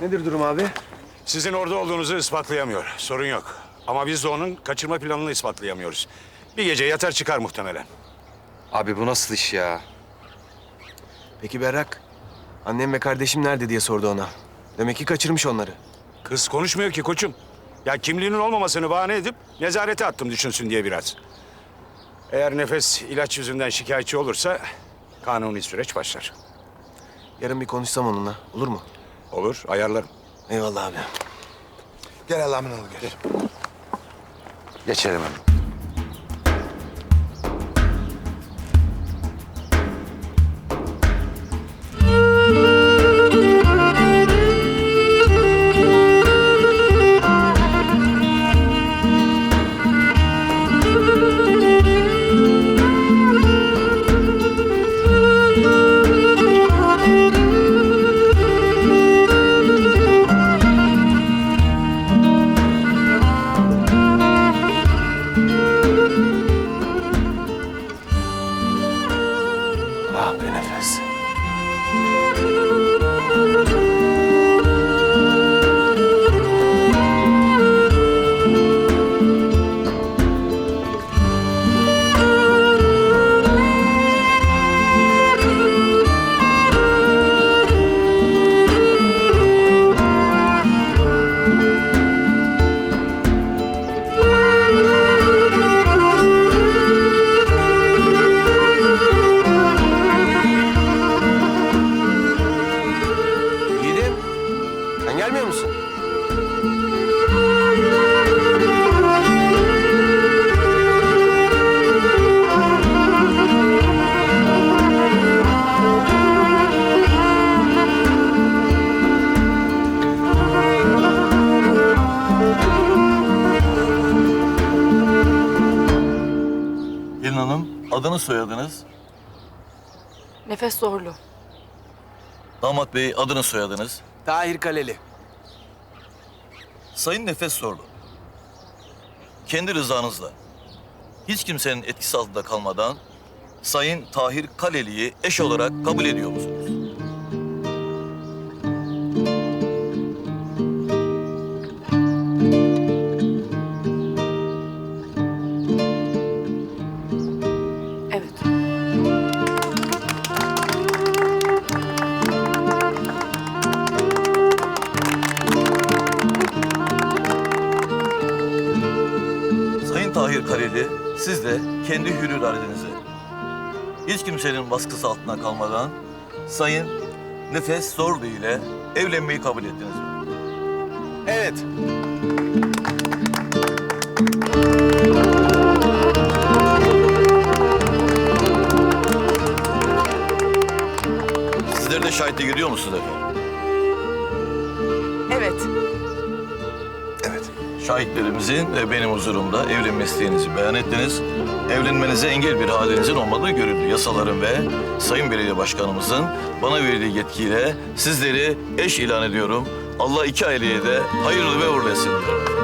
Nedir durum abi? Sizin orada olduğunuzu ispatlayamıyor. Sorun yok. Ama biz de onun kaçırma planını ispatlayamıyoruz. Bir gece yatar çıkar muhtemelen. Abi bu nasıl iş ya? Peki Berrak, annem ve kardeşim nerede diye sordu ona. Demek ki kaçırmış onları. Kız konuşmuyor ki koçum. Ya kimliğinin olmamasını bahane edip nezarete attım düşünsün diye biraz. Eğer nefes ilaç yüzünden şikayetçi olursa kanuni süreç başlar. Yarın bir konuşsam onunla. Olur mu? Olur, ayarlarım. Eyvallah abi. Gel Allah'ımın oğlu gel. Geçelim hemen. Peace. Adınız soyadınız. Nefes zorlu. Damat Bey, adınız soyadınız. Tahir Kaleli. Sayın Nefes Sorlu. Kendi rızanızla, hiç kimsenin etkisi altında kalmadan Sayın Tahir Kaleli'yi eş olarak kabul ediyor musunuz? Kendi hür iradenizle, hiç kimsenin baskısı altında kalmadan Sayın Nefes Sorlu ile evlenmeyi kabul ettiniz mi? Evet. Sizler de şahitlik ediyor musunuz efendim? Evet. Evet. Şahitlerimizin ve benim huzurumda evlenme isteğinizi beyan ettiniz. Evlenmenize engel bir halinizin olmadığı görüldü. Yasaların ve Sayın Belediye Başkanımızın bana verdiği yetkiyle sizleri eş ilan ediyorum. Allah iki aileye de hayırlı ve uğurlu etsin diyorum.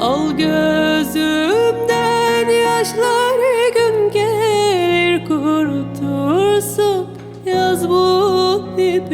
Al gözümden yaşları gün gelir kurutursun. Yaz bu bir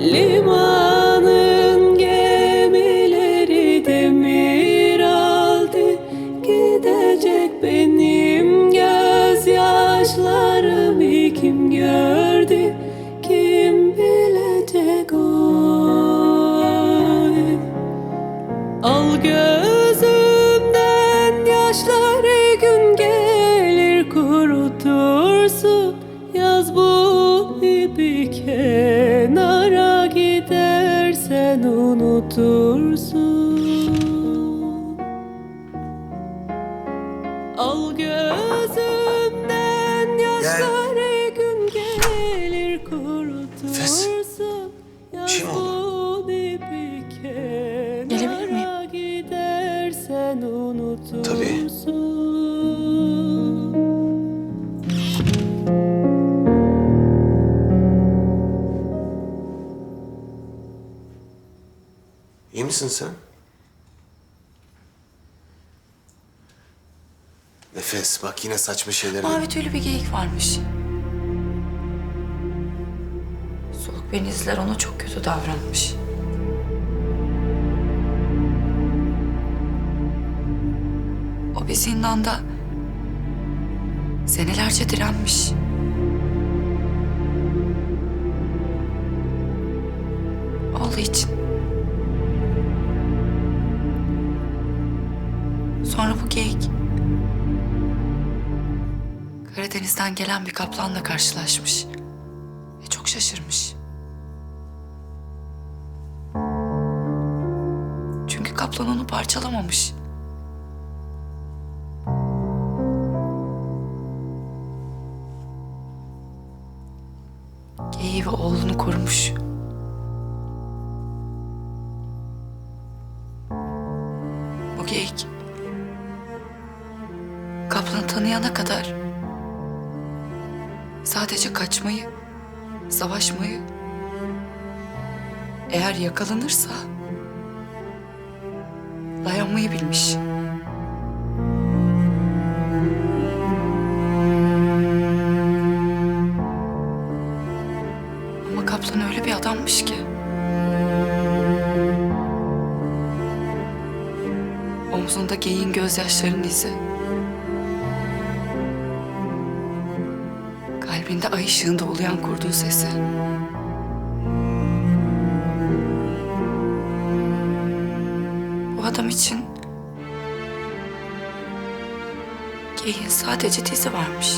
Limanın gemileri demir aldı. Gidecek benim gözyaşlarımı kim gördü? Kim bilecek oy? Al gözümden yaşları gün gelir kurutursun. Yaz bu bir kenara unutursun Al gözümden yaşları gün gelir kurutursun Yaz mi oldu? bu bir Gelebilir miyim? kenara gidersen unutursun Tabii. Misin sen? Nefes bak yine saçma şeyler. Mavi tüylü bir geyik varmış. Soluk benizler ona çok kötü davranmış. O bir zindanda senelerce direnmiş. Oğlu için. Sonra bu geyik Karadeniz'den gelen bir kaplanla karşılaşmış. Ve çok şaşırmış. Çünkü kaplan onu parçalamamış. Kaplanı tanıyana kadar sadece kaçmayı, savaşmayı eğer yakalanırsa dayanmayı bilmiş. Ama kaplan öyle bir adammış ki. Omzunda geyiğin gözyaşlarının izi. Kalbinde ay ışığında uluyan kurduğu sesi. Bu adam için İyi, sadece dizi varmış.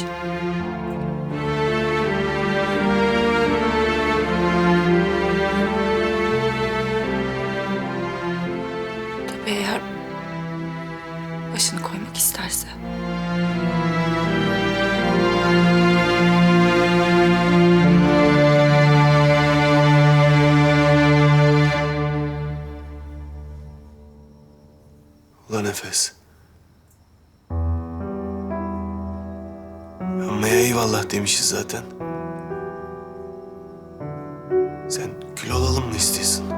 Ammaya eyvallah demişiz zaten. Sen kül alalım mı istiyorsun?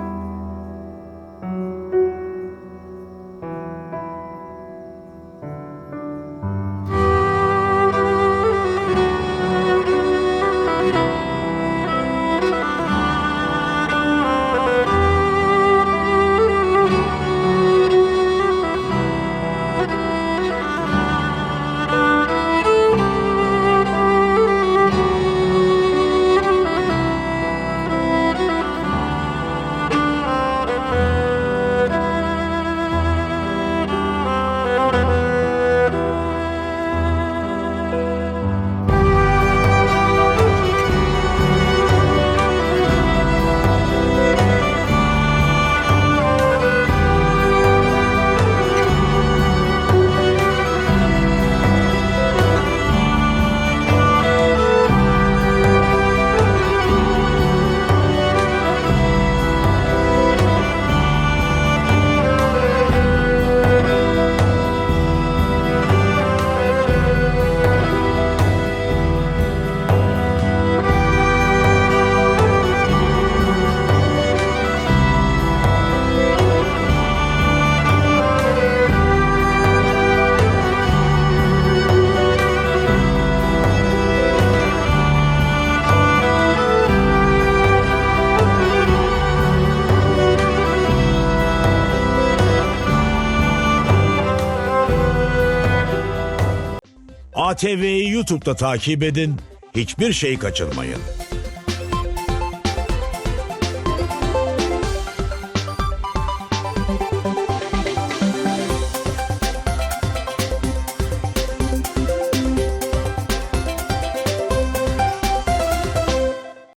ATV'yi YouTube'da takip edin, hiçbir şey kaçırmayın.